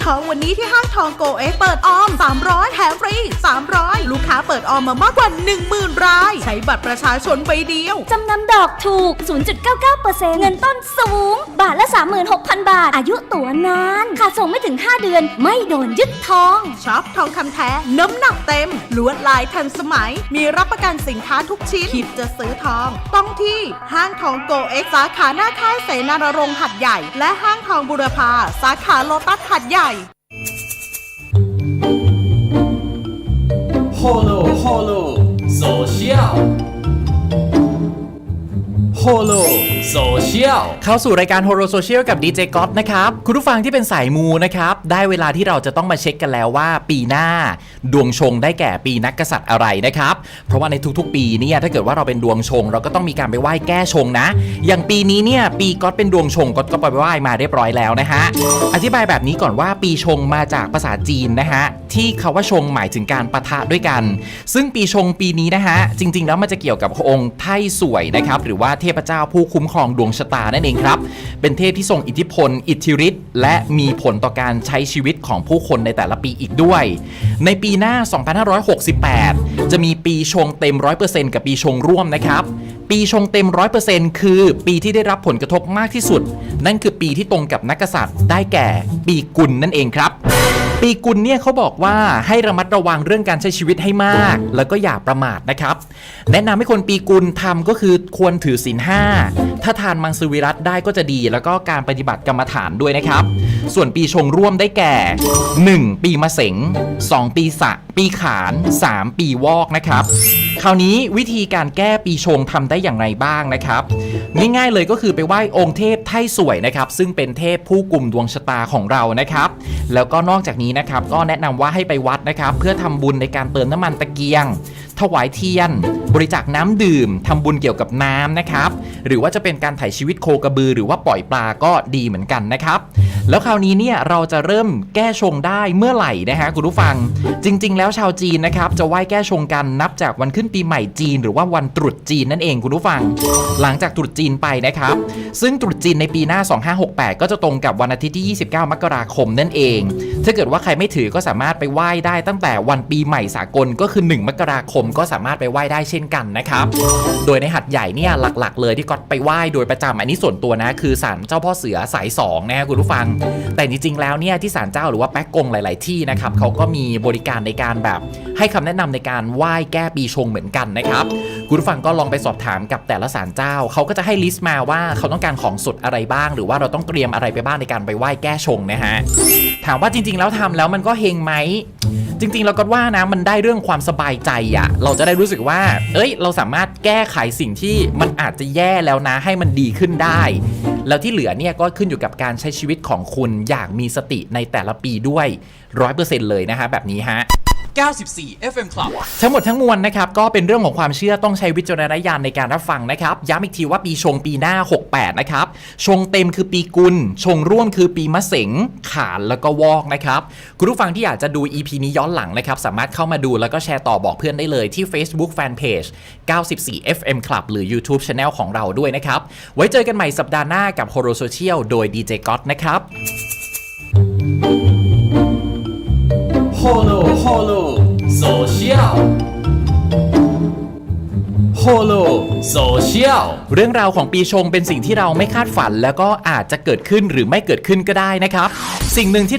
ออมทองวันนี้ที่ห้างทองโกเอ็กเปิดออม 300แถมฟรี 300 ลูกค้าเปิดออมมามากกว่า 10,000 ราย ใช้บัตรประชาชนใบเดียว จำนำดอกถูก 0.99%เงินต้นสูง บาทละ 36,000 บาท อายุตัวนานขาดส่งไม่ถึง 5 เดือน ไม่โดนยึดทองช็อปทองคำแท้น้ำหนักเต็ม ลวดลายทันสมัย มีรับประกันสินค้าทุกชิ้นคิดจะซื้อทอง ต้องที่ห้างทองโกเอ็กสาขาหน้าค่ายเสนานรงค์หัดใหญ่ และห้างทองบุรพาสาขาโลตัสหัดใหญ่ Holo Holo Social Holo Social เโซเชียลเข้าสู่รายการ Horo Social กับ DJ g o t นะครับ คุณผู้ฟังที่เป็นสายมูนะครับ ได้เวลาที่เราจะต้องมาเช็คกันแล้วว่า ปีหน้า ดวงชงได้แก่ปีนักกษัตริย์อะไรนะครับ เพราะว่าในทุกๆ ปีเนี่ยถ้าเกิดว่าเราเป็นดวงชง เราก็ต้องมีการไปไหว้แก้ชงนะ อย่างปีนี้เนี่ยปีก๊อตเป็นดวงชงก๊อตก็ไปไหว้มาเรียบร้อยแล้วนะฮะอธิบายแบบนี้ก่อนว่าปีชงมาจากภาษาจีนนะฮะที่คาว่าชงหมายถึงการปะทะด้วยกัน ซึ่งปีชงปีนี้นะฮะจริง ๆ แล้วมันจะเกี่ยวกับองค์ไท่สวยนะครับหรือว่าเทพเจ้าผู้คุ้มครองดวงชะตานั่นเองครับ เป็นเทพที่ทรงอิทธิพล อิทธิฤทธิ์และมีผลต่อการใช้ชีวิตของผู้คนในแต่ละปีอีกด้วย ในปีหน้า 2568 จะมีปีชงเต็ม 100%กับปีชงร่วมนะครับปีชงเต็ม 100%คือปีที่ได้รับผลกระทบมากที่สุด นั่นคือปีที่ตรงกับนักกษัตริย์ได้แก่ปีกุลนั่นเองครับ ปีกุลเนี่ยเขาบอกว่าให้ระมัดระวังเรื่องการใช้ชีวิตให้มาก แล้วก็อย่าประมาทนะครับ แนะนำให้คนปีกุลทำก็คือควรถือศีลห้าถ้าทานมังสวิรัตได้ก็จะดี แล้วก็การปฏิบัติกรรมฐานด้วยนะครับ ส่วนปีชงร่วมได้แก่ 1. ปีมะเสง2 ปีสะ ปีขาน 3 ปีวอกนะครับ คราวนี้วิธีการแก้ปีชงทำได้อย่างไรบ้างนะครับง่ายๆเลยก็คือไปไหว้องค์เทพไท่สวยนะครับ ซึ่งเป็นเทพผู้กลุ่มดวงชะตาของเรานะครับ แล้วก็นอกจากนี้นะครับก็แนะนำว่าให้ไปวัดนะครับ เพื่อทำบุญในการเติมน้ำมันตะเกียง ถวายเทียน บริจาคน้ำดื่มทำบุญเกี่ยวกับน้ำนะครับ หรือว่าจะเป็นการถ่ายชีวิตโคกระบือ หรือว่าปล่อยปลาก็ดีเหมือนกันนะครับ แล้วคราวนี้เนี่ยเราจะเริ่มแก้ชงได้เมื่อไหร่นะฮะคุณผู้ฟัง จริง ๆ แล้วชาวจีนนะครับจะไหว้แก้ชงกันนับจากวันขึ้นปีใหม่จีน หรือว่าวันตรุษจีนนั่นเองคุณผู้ฟัง หลังจากตรุษจีนไปนะครับ ซึ่งตรุษจีนในปีหน้า 2568 ก็จะตรงกับวันอาทิตย์ที่ 29 มกราคมนั่นเอง ถ้าเกิดว่าใครไม่ถือก็สามารถไปไหว้ได้ตั้งแต่วันปีใหม่สากลก็คือ 1 มกราคมก็สามารถไปไหว้ได้เช่นกันนะครับ โดยในหัดใหญ่เนี่ยหลักๆ เลยที่ก็ไปไหว้โดยประจำอันนี้ส่วนตัวนะคือศาลเจ้าพ่อเสือสาย2นะฮะคุณผู้ฟัง แต่จริงๆแล้วเนี่ยที่ศาลเจ้าหรือว่าแป๊กกงหลาย ๆ ที่นะครับเขาก็มีบริการในการแบบให้คำแนะนำในการไหว้แก้ปีชงเหมือนกันนะครับคุณผู้ฟังก็ลองไปสอบถามกับแต่ละศาลเจ้าเขาก็จะให้ลิสต์มาว่าเขาต้องการของสดอะไรบ้าง หรือว่าเราต้องเตรียมอะไรไปบ้างในการไปไหว้แก้ชงนะฮะถามว่าจริง ๆ แล้วทำแล้วมันก็เฮงไหม จริงๆเราก็ว่านะมันได้เรื่องความสบายใจอะเราจะได้รู้สึกว่า เอ้ย เราสามารถแก้ไขสิ่งที่มันอาจจะแย่แล้วนะให้มันดีขึ้นได้ แล้วที่เหลือเนี่ยก็ขึ้นอยู่กับการใช้ชีวิตของคุณอย่างมีสติในแต่ละปีด้วย100%เลยนะฮะแบบนี้ฮะ 94 FM Club ทั้งหมดทั้งมวลนะครับก็เป็นเรื่องของความเชื่อต้องใช้วิจารณญาณในการรับฟังนะครับ ย้ำอีกทีว่าปีชงปีหน้า 68 นะครับ ชงเต็มคือปีกุล ชงร่วมคือปีมะเสงขานแล้วก็วอกนะครับ คุณผู้ฟังที่อยากจะดู EP นี้ย้อนหลังนะครับ สามารถเข้ามาดูแล้วก็แชร์ต่อบอกเพื่อนได้เลยที่ Facebook Fanpage 94 FM Club หรือ YouTube Channel ของเราด้วยนะครับ ไว้เจอกันใหม่สัปดาห์หน้ากับ Horo Social โดย DJ g o t นะครับ โซเชียลเรื่องราวของปีชงเป็นสิ่งที่เราไม่คาดฝัน แล้วก็อาจจะเกิดขึ้นหรือไม่เกิดขึ้นก็ได้นะครับ สิ่งหนึ่งที่เรา